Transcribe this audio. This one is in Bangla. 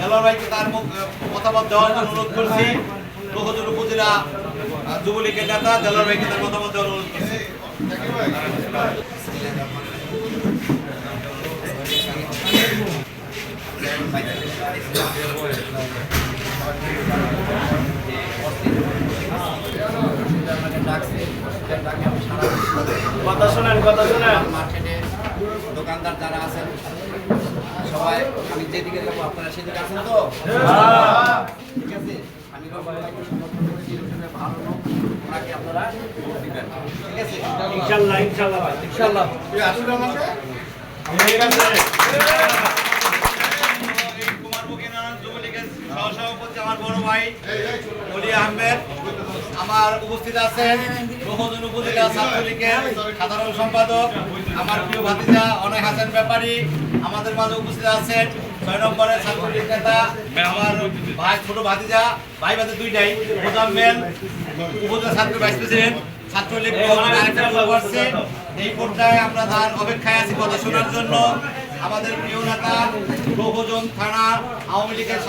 দেলোয়ার ভাইকে তার মুখ- মতামত দেওয়ার জন্য অনুরোধ করছি। লোকজন উপজেলা যুবলীগের নেতা দেলোয়ার ভাইকে তার মতামত দেওয়ার অনুরোধ করছি। কথা শোনেন কথা শোনেন। মার্কেটে দোকানদার যারা আছেন সবাই আমি যেদিকে যাব আপনারা সেদিকে আছেন তো? ঠিক আছে? আমি ভালো ওনাকে আপনারা দিবেন। ঠিক আছে? ইনশাল্লাহ ইনশাল্লাহ ইনশাল্লাহ। আমার বড় ভাই অলি আহমেদ। আমার উপস্থিত আছেন, বহুজন উপজেলা ছাত্রলীগের সাধারণ সম্পাদক, আমার প্রিয় ভাতিজা অনেক হাসান ব্যাপারী আমাদের মাঝে উপস্থিত আছেন। ছয় নম্বরের ছাত্রলীগ নেতা, আমার ভাই, ছোট ভাতিজা, ভাই ভাতি দুইটাই মোজাম্মেল উপজেলা ছাত্র ভাইস প্রেসিডেন্ট ছাত্রলীগ করছে। এই পর্যায়ে আমরা তার অপেক্ষায় আছি কথা শোনার জন্য। আমাদের প্রিয় নেতা, বহুজন থানা আওয়ামী লীগের